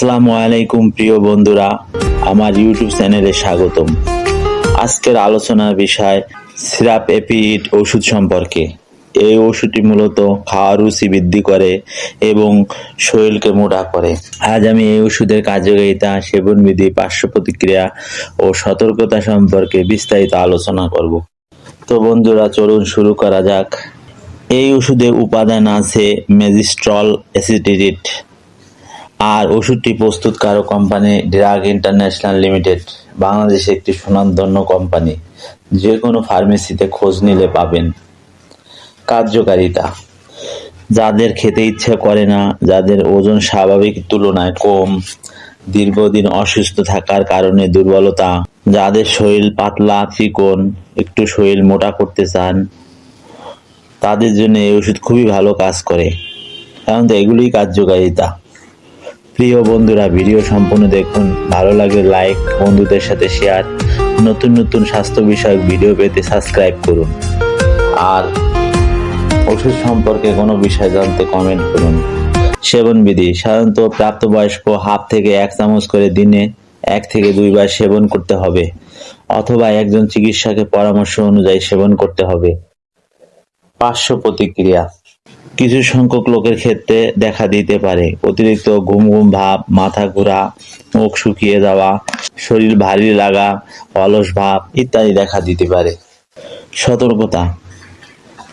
আসসালামু আলাইকুম, প্রিয় বন্ধুরা। আমার ইউটিউব চ্যানেলে স্বাগতম। আজকের আলোচনার বিষয় সিরাপ এপিড ওষুধ সম্পর্কে। এই ওষুধটি মূলত খাওয়ার রুচি বৃদ্ধি করে এবং শরীরকে মোটা করে। আজ আমি এই ওষুধের কার্যকারিতা, সেবনবিধি পার্শ্ব প্রতিক্রিয়া ও সতর্কতা সম্পর্কে বিস্তারিত আলোচনা করব। তো বন্ধুরা, চলুন শুরু করা যাক। এই ওষুধে উপাদান আছে মেজিস্ট্রল অ্যাসিডিট আর ওষুধটি প্রস্তুতকারক কোম্পানি ড্রাগ ইন্টারন্যাশনাল লিমিটেড, বাংলাদেশে একটি সুনামধন্য কোম্পানি। যে কোনো ফার্মেসিতে খোঁজ নিলে পাবেন। কার্যকারিতা। যাদের খেতে ইচ্ছে করে না, যাদের ওজন স্বাভাবিক তুলনায় কম, দীর্ঘদিন অসুস্থ থাকার কারণে দুর্বলতা, যাদের শরীর পাতলা, চিকন, একটু শরীর মোটা করতে চান, তাদের জন্য এই ওষুধ খুবই ভালো কাজ করে। কারণ তো এগুলোই কার্যকারিতা। প্রিয় বন্ধুরা ভিডিও সম্পূর্ণ দেখুন। ভালো লাগলে লাইক বন্ধুদের সাথে শেয়ার নতুন নতুন স্বাস্থ্য বিষয়ক ভিডিও পেতে সাবস্ক্রাইব করুন। আর ওষুধ সম্পর্কে কোনো বিষয় জানতে কমেন্ট করুন। সেবন বিধি, সাধারণত প্রাপ্তবয়স্ক হাফ থেকে এক চামচ করে দিনে এক থেকে দুইবার সেবন করতে হবে, অথবা একজন চিকিৎসকের পরামর্শ অনুযায়ী সেবন করতে হবে। পার্শ্ব প্রতিক্রিয়া কিছু সংখ্যক লোকের ক্ষেত্রে দেখা দিতে পারে। অতিরিক্ত ঘুম ঘুম ভাব, মাথা ঘোরা, মুখ শুকিয়ে যাওয়া, শরীর ভারী লাগা, অলস ভাব ইত্যাদি দেখা দিতে পারে। সতর্কতা।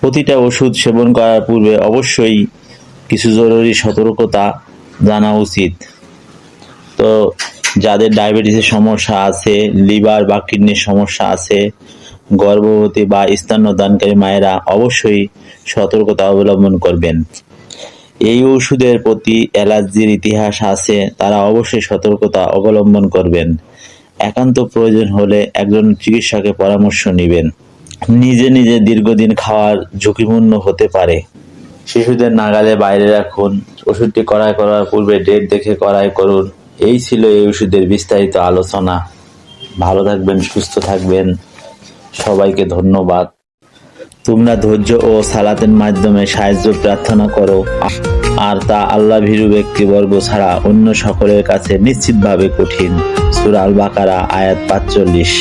প্রতিটা ওষুধ সেবন করার পূর্বে অবশ্যই কিছু জরুরি সতর্কতা জানা উচিত। তো, যাদের ডায়াবেটিসের সমস্যা আছে, লিভার বা কিডনির সমস্যা আছে গর্ভবতী বা স্তন্যদানকারী মায়েরা অবশ্যই সতর্কতা অবলম্বন করবেন। এই ওষুধের প্রতি অ্যালার্জির ইতিহাস আছে, তারা অবশ্যই সতর্কতা অবলম্বন করবেন। একান্ত প্রয়োজন হলে একজন চিকিৎসকের পরামর্শ নেবেন। নিজে নিজে দীর্ঘদিন খাওয়ার ঝুঁকিপূর্ণ হতে পারে। শিশুদের নাগালে বাইরে রাখুন। ওষুধটি কড়াই করার পূর্বে ডেট দেখে কড়াই করুন। এই ছিল এই ওষুধের বিস্তারিত আলোচনা। ভালো থাকবেন, সুস্থ থাকবেন। সবাইকে ধন্যবাদ। তোমরা ধৈর্য ও সালাতের মাধ্যমে সাহায্য প্রার্থনা করো। আর তা আল্লাহ ভীরু ব্যক্তিবর্গ ছাড়া অন্য সকলের কাছে নিশ্চিতভাবে কঠিন। সুরাল বাকারা আয়াত পাঁচচল্লিশ।